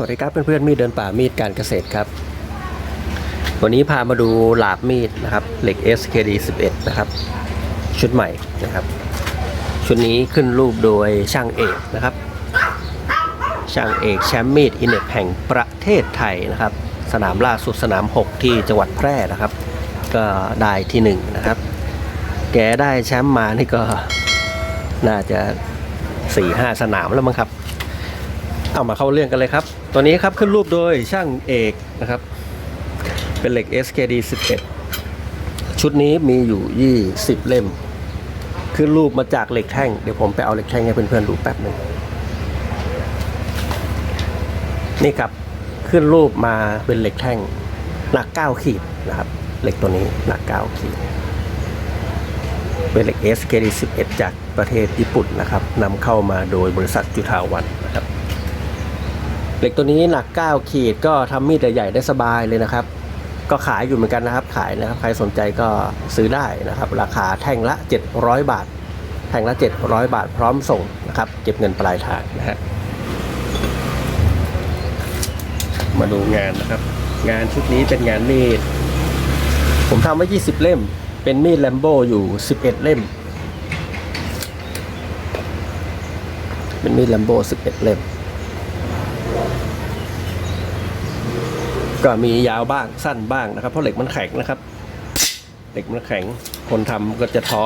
สวัสดีครับเพื่อนๆมีดเดินป่ามีดการเกษตรครับ วันนี้พามาดูหลาบมีดนะครับเหล็ก SKD 11 นะครับ ชุดใหม่นะครับ ชุดนี้ขึ้นรูปโดยช่างเอกนะครับ ช่างเอกแชมป์มีดอินเน็ตแห่งประเทศไทยนะครับ สนามล่าสุดสนาม 6 ที่จังหวัดแพร่นะครับ ก็ได้ที่ 1 นะครับ แกได้แชมป์มานี่ก็น่าจะ 4-5 สนามแล้วมั้งครับ เอามาเข้าเรื่องกันเลยครับ ตัวนี้ครับขึ้นรูปโดยช่างเอกนะครับ เป็นเหล็ก SKD 11 ชุดนี้มีอยู่ 20 เล่ม ขึ้นรูปมาจากเหล็กแท่ง เดี๋ยวผมไปเอาเหล็กแท่งให้เพื่อนๆดูแป๊บหนึ่งนี่ครับขึ้นรูปมาเป็นเหล็กแท่งหนัก 9 ขีดนะครับ เหล็กตัวนี้หนัก 9 ขีด เป็นเหล็ก SKD 11 จากประเทศญี่ปุ่นนะครับนำเข้ามาโดยบริษัทจุฑาวันนะครับ เหล็กตัวนี้หนัก 9 ขีดก็ทำมีดใหญ่ๆได้สบายเลยนะครับ ก็ขายอยู่เหมือนกันนะครับ ขายนะครับ ใครสนใจก็ซื้อได้นะครับ ราคาแท่งละ 700 บาท แท่งละ 700 บาทพร้อมส่งนะครับ เก็บเงินปลายทางนะฮะมาดูงานนะครับ งานชุดนี้เป็นงานมีด ผมทำไว้ 20 เล่ม เป็นมีดแลมโบอยู่ 11 เล่ม เป็นมีดแลมโบ11 เล่ม ก็มียาวบ้างสั้นบ้างนะครับ เพราะเหล็กมันแข็งนะครับเหล็กมันแข็งคนทำก็จะท้อ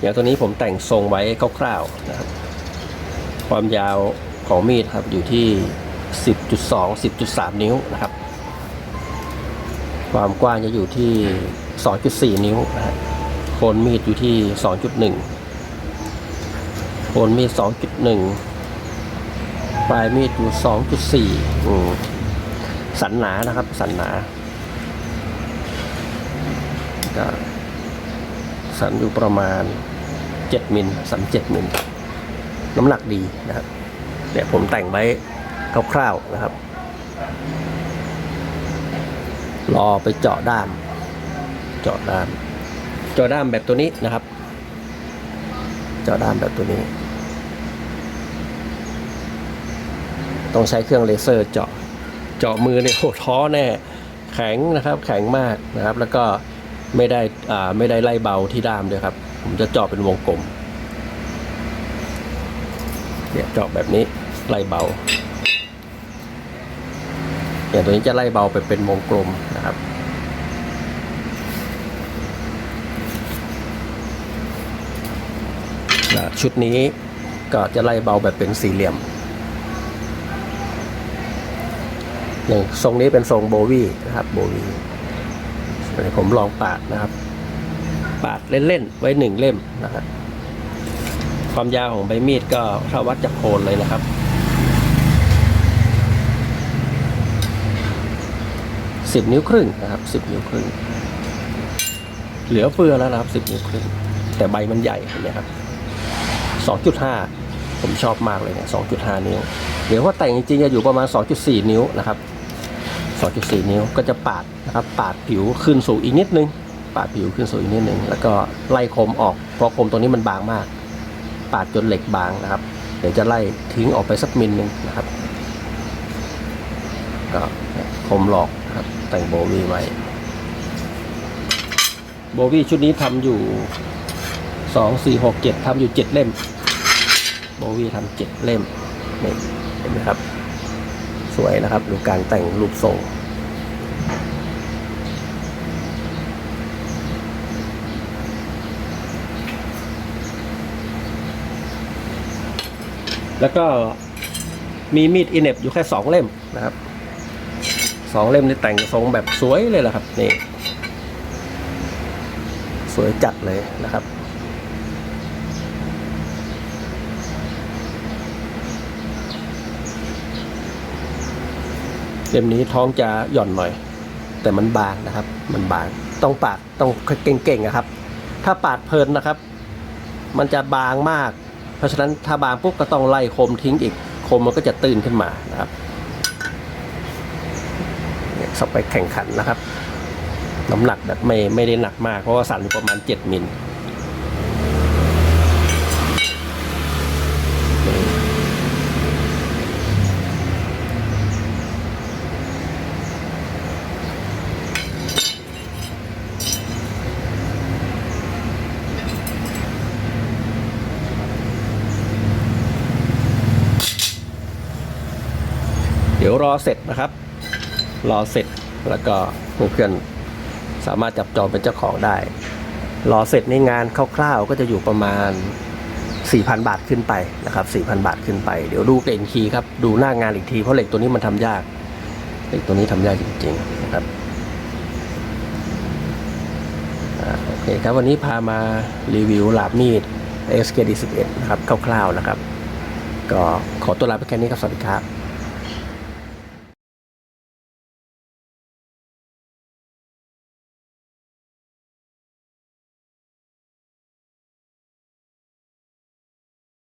อย่างตัวนี้ผมแต่งทรงไว้คร่าวๆนะครับ ความยาวของมีดครับอยู่ที่ 10.2 10.3 นิ้วนะครับ ความกว้างจะอยู่ที่ 2.4 นิ้วนะฮะโคนมีดอยู่ที่ 2.1 โคนมีด 2.1 ปลายมีดอยู่ 2.4อืม สันหนานะครับ สันหนาก็สันอยู่ประมาณ 7มิลสัน7มิลน้ำหนักดีนะครับเดี๋ยวผมแต่งไว้คร่าวๆนะครับ รอไปเจาะด้ามเจาะด้ามเจาะด้ามแบบตัวนี้นะครับ เจาะด้ามแบบตัวนี้ ต้องใช้เครื่องเลเซอร์เจาะ เจาะมือเนี่ยโหท้อแน่แข็งนะครับ แข็งมากนะครับ แล้วก็ไม่ได้อ่าไม่ได้ไล่เบาที่ด้ามด้วยครับ ผมจะเจาะเป็นวงกลมเนี่ยเจาะแบบนี้ไล่เบาอย่างตัวนี้จะไล่เบาไปเป็นวงกลมนะครับชุดนี้ก็จะไล่เบาแบบเป็นสี่เหลี่ยม อย่างทรงนี้เป็นทรงโบวี่นะครับโบวี่ผมลองปาดนะครับ ปาดเล่นๆไว้หนึ่งเล่มนะครับความยาวของใบมีดก็ถ้าวัดจากโคนเลยนะครับสิบนิ้วครึ่งนะครับสิบนิ้วครึ่ง เหลือเฟือแล้วนะครับสิบนิ้วครึ่ง แต่ใบมันใหญ่เห็นไหมครับสองจุดห้าผมชอบมากเลยเนี่ยสองจุดห้านิ้วเดี๋ยวว่าแต่งจริงๆจะอยู่ประมาณสองจุดสี่นิ้วนะครับ สองจุดสี่นิ้วก็จะปาดนะครับปาดผิวขึ้นสู่อีกนิดนึง ปาดผิวขึ้นสู่อีกนิดนึง แล้วก็ไล่คมออก เพราะคมตรงนี้มันบางมาก ปาดจนเหล็กบางนะครับ เดี๋ยวจะไล่ทิ้งออกไปสักมิลหนึ่งนะครับก็คมหลอกนะครับแต่งโบวี่ไว้โบวี่ชุดนี้ทำอยู่สองสี่หกเจ็ดทำอยู่เจ็ดเล่ม โบวี่ทำเจ็ดเล่มนี่เห็นไหมครับ สวยนะครับ ดูการแต่งรูปทรงแล้วก็มีมีดอินเนบอยู่แค่สองเล่มนะครับสองเล่มนี่แต่งทรงแบบสวยเลยแหละครับ นี่ สวยจัดเลยนะครับ เล่มนี้ท้องจะหย่อนหน่อย แต่มันบางนะครับ มันบางต้องปาดต้องเก่งๆนะครับ ถ้าปาดเพลินนะครับ มันจะบางมาก เพราะฉะนั้นถ้าบางปุ๊บก็ต้องไล่คมทิ้งอีกคมมันก็จะตื่นขึ้นมานะครับเนี่ยสเปแข่งขันนะครับน้ำหนักแบบไม่ไม่ได้หนักมากเพราะว่าสั่นอยู่ประมาณ 7มิล ดี๋ยวรอเสร็จนะครับ รอเสร็จแล้วก็เพื่อนๆสามารถจับจองเป็นเจ้าของได้ รอเสร็จในงานคร่าวๆก็จะอยู่ประมาณ 4,000 บาทขึ้นไปนะครับ 4,000 บาทขึ้นไป เดี๋ยวดูเกรนคีครับ ดูหน้างานอีกที เพราะเหล็กตัวนี้มันทำยาก เหล็กตัวนี้ทำยากจริงๆนะครับอโอเคครับวันนี้พามารีวิวหลาบมีด SKD 11 นะครับคร่าวๆนะครับ ก็ขอตัวลาไปแค่นี้ครับสวัสดีครับ